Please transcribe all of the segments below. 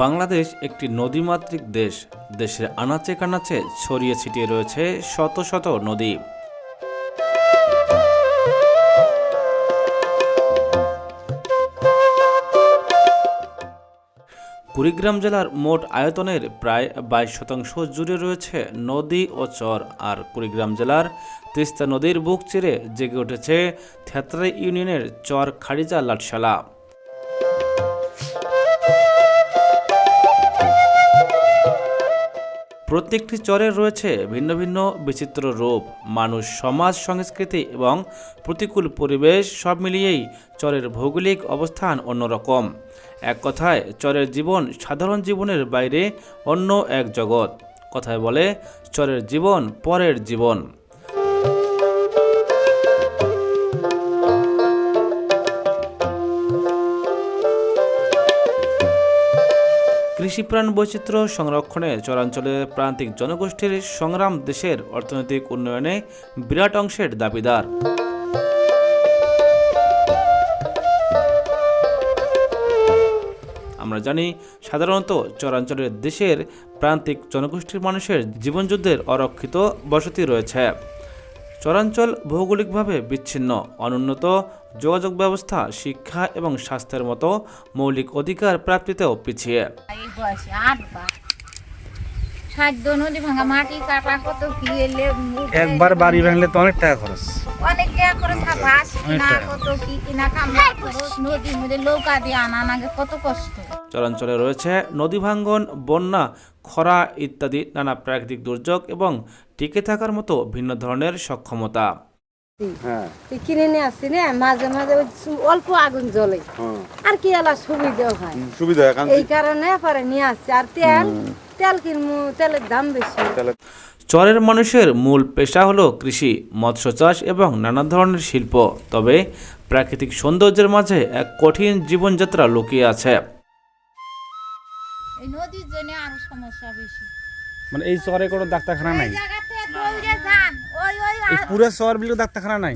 বাংলাদেশ একটি নদীমাতৃক দেশ। দেশের আনাচে কানাচে ছড়িয়ে ছিটিয়ে রয়েছে শত শত নদী। কুড়িগ্রাম জেলার মোট আয়তনের প্রায় বাইশ শতাংশ জুড়ে রয়েছে নদী ও চর, আর কুড়িগ্রাম জেলার তিস্তা নদীর বুক চিরে জেগে উঠেছে থেত্রা ইউনিয়নের চর খাড়িজা লাটশালা। প্রত্যেকটি চরের রয়েছে ভিন্ন ভিন্ন বিচিত্র রূপ। মানুষ, সমাজ, সংস্কৃতি এবং প্রতিকূল পরিবেশ সব মিলিয়েই চরের ভৌগোলিক অবস্থান অন্যরকম। এক কথায়, চরের জীবন সাধারণ জীবনের বাইরে অন্য এক জগৎ। কথায় বলে, চরের জীবন পরের জীবন। কৃষিপ্রাণ বৈচিত্র্য সংরক্ষণে চরাঞ্চলের প্রান্তিক জনগোষ্ঠীর সংগ্রাম দেশের অর্থনৈতিক উন্নয়নে বিরাট অংশের দাবিদার। আমরা জানি, সাধারণত চরাঞ্চলের দেশের প্রান্তিক জনগোষ্ঠীর মানুষের জীবনযুদ্ধের অরক্ষিত বসতি রয়েছে। চরাঞ্চল ভৌগোলিকভাবে বিচ্ছিন্ন অনুন্নত যোগাযোগ ব্যবস্থা শিক্ষা এবং স্বাস্থ্যের মতো মৌলিক অধিকার প্রাপ্তিতেও পিছিয়ে। এই বয়সে আটবার সাধ্য নদী ভাঙা মাটি কাটা কত কি এলে একবার বাড়ি ভাঙলে তো অনেক টাকা খরচ। অনেক টাকা করে ঘাস কিনা কত কি কিনা কামড়া খরচ নদীর মধ্যে নৌকা দিয়ে আনা নাগে কত কষ্ট। চরাঞ্চলে রয়েছে নদী ভাঙ্গন বন্যা খরা ইত্যাদি নানা প্রাকৃতিক দুর্যোগ এবং টিকে থাকার মতো ভিন্ন ধরনের সক্ষমতা। হ্যাঁ। তুই কিনে নিয়ে আসছি না মাঝে মাঝে অল্প আগুন জ্বলে। আর কি এলা সুবিধা হয় সুবিধা এই কারণে পরে নিয়ে আসছি। আর তেল তেল কিনবো তেলের দাম বেশি। চরের মানুষের মূল পেশা হলো কৃষি মৎস্য চাষ এবং নানা ধরনের শিল্প। তবে প্রাকৃতিক সৌন্দর্যের মাঝে এক কঠিন জীবনযাত্রা লুকিয়ে আছে। এই নদীর জন্য আরও সমস্যা বেশি। মানে এই চরে কোনো ডাক্তারখানা নাই? এই জায়গাতে দৌড়ে যান ওই ওই এই আর- পুরো শহর বিলে ডাক্তারখানা নাই?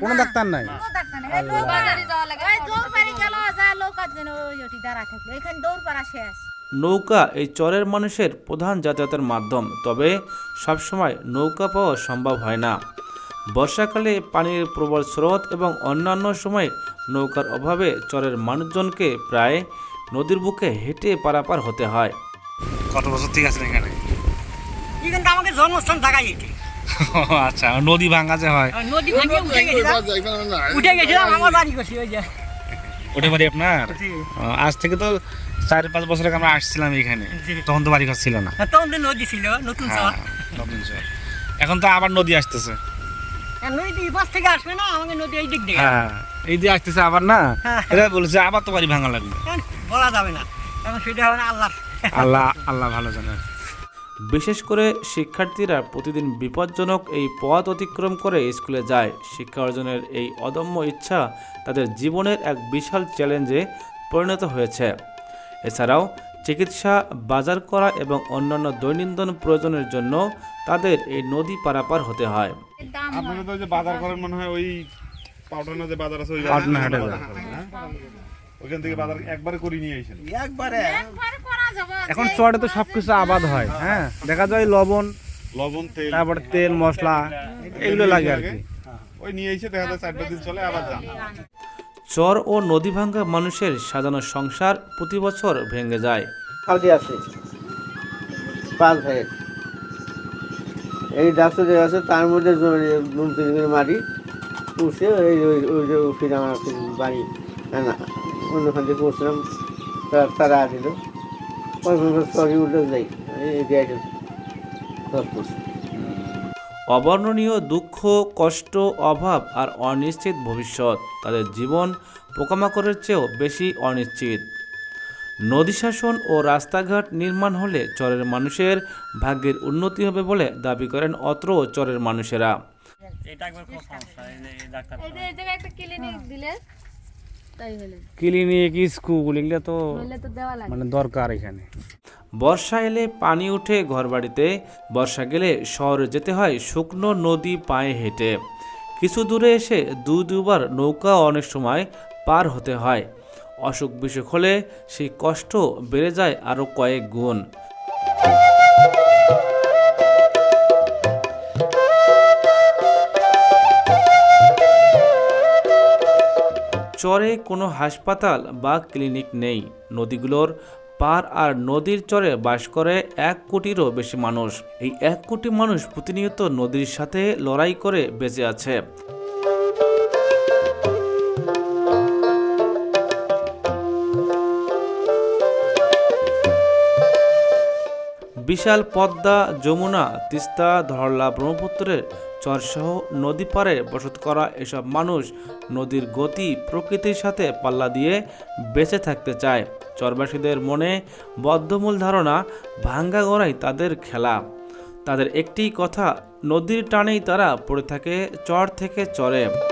কোনো ডাক্তার নাই? কোনো ডাক্তার নেই। এই লোক বাজারে যাওয়া লাগে এই দৌড় বাড়ি গেল যায় নৌকার জন্য ওই ওটি দাঁড়া থাকল। এখানে দৌড় পাড়া শেষ। নৌকা এই চরের মানুষের প্রধান যাতায়াতের মাধ্যম তবে সবসময় নৌকা পাওয়া সম্ভব হয় না। বর্ষাকালে পানির প্রবল স্রোত এবং অন্যান্য সময় নৌকার অভাবে চরের মানুষজনকে প্রায় নদীর বুকে হেঁটে পারাপার হতে হয়। কত বছর ঠিক আছে এখানে? জন্মস্থান জায়গায় এটি। আচ্ছা নদী ভাঙা যে হয়। নদী ভেঙে উঠে গেছিলাম। উঠে গেছিলাম আমার বাড়ি করছি ওই যে। ওটা বাড়ি আপনার? আজ থেকে তো চার পাঁচ বছর আগে আমরা আসছিলাম এখানে। তখন তো বাড়ি ঘর ছিল না। তখন তো নদী ছিল নতুন হ্যাঁ, শহর। নতুন শহর। এখন তো আবার নদী আসতেছে। নদী বাস থেকে আসবে না আমাকে নদী এই দিক থেকে হ্যাঁ এই দিয়ে আসতেছে আবার না? হ্যাঁ। এটা বলেছে আবার তো বাড়ি ভাঙা লাগবে। বলা যাবে না। এখন সেটা হবে না আল্লাহ আল্লাহ আল্লাহ ভালো জানে। বিশেষ করে শিক্ষার্থীরা প্রতিদিন বিপজ্জনক এই পথ অতিক্রম করে স্কুলে যায়। শিক্ষা অর্জনের এই অদম্য ইচ্ছা তাদের জীবনের এক বিশাল চ্যালেঞ্জে পরিণত হয়েছে। এছাড়াও চিকিৎসা বাজার করা এবং অন্যান্য দৈনন্দিন প্রয়োজনের জন্য তাদের এই নদী পারাপার হতে হয়। আপনারা তো যে বাজার করেন মনে হয় ওই পাউডার যে বাজার আছে ওই বাজার হাটে থেকে যায়। বাজার করেন, হ্যাঁ? ওইখান থেকে বাজার একবারে করে নিয়ে এখন চরে তো সবকিছু আবাদ হয় হ্যাঁ? দেখা যায় লবণ লবণ তেল। তারপরে তেল মশলা এগুলো লাগে আর কি। ওই নিয়ে এসে দেখা যায় চারটা দিন চলে আবার যান। চর ও নদী ভাঙ্গা মানুষের সাজানো সংসার প্রতি বছর ভেঙে যায়। আছে। পাঁচ ভাইয়ের এই ডাক্তার যে আছে তার মধ্যে নুন তিন করে মাটি পুষে এই ওই ওই যে ফিরে আমার বাড়ি না অন্যখান থেকে করছিলাম তারা দিল সরি যাই অবর্ণনীয় দুঃখ কষ্ট অভাব আর অনিশ্চিত ভবিষ্যৎ তাদের জীবন পোকামাকড়ের চেয়েও বেশি অনিশ্চিত। নদী শাসন ও রাস্তাঘাট নির্মাণ হলে চরের মানুষের ভাগ্যের উন্নতি হবে বলে দাবি করেন অত্র চরের মানুষেরা। এটা একবার খুব সমস্যা এই যে ডাক্তার এই জায়গায় একটা ক্লিনিক দিলে তাই হলে ক্লিনিক স্কুল এগুলো তো মানে দরকার এখানে। বর্ষা এলে পানি উঠে ঘরবাড়িতে বর্ষা গেলে শহরে যেতে হয় শুকনো নদী পায়ে হেঁটে। কিছু দূরে এসে দু দুবার নৌকা অনেক সময় পার হতে হয়। অসুখ বিসুখ হলে সেই কষ্ট বেড়ে যায় আরও কয়েক গুণ। চরে কোনো হাসপাতাল বা ক্লিনিক নেই। নদীগুলোর পার আর নদীর চরে বাস করে এক কোটিরও বেশি মানুষ। এই এক কোটি মানুষ প্রতিনিয়ত নদীর সাথে লড়াই করে বেঁচে আছে। বিশাল পদ্মা, যমুনা, তিস্তা, ধরলা ব্রহ্মপুত্রের চরসহ নদী পারে বসত করা এসব মানুষ নদীর গতি, প্রকৃতির সাথে পাল্লা দিয়ে বেঁচে থাকতে চায়। চরবাসীদের মনে বদ্ধমূল ধারণা, ভাঙ্গা গড়াই তাদের খেলা। তাদের একটি কথা, নদীর টানেই তারা পড়ে থাকে, চর থেকে চরে।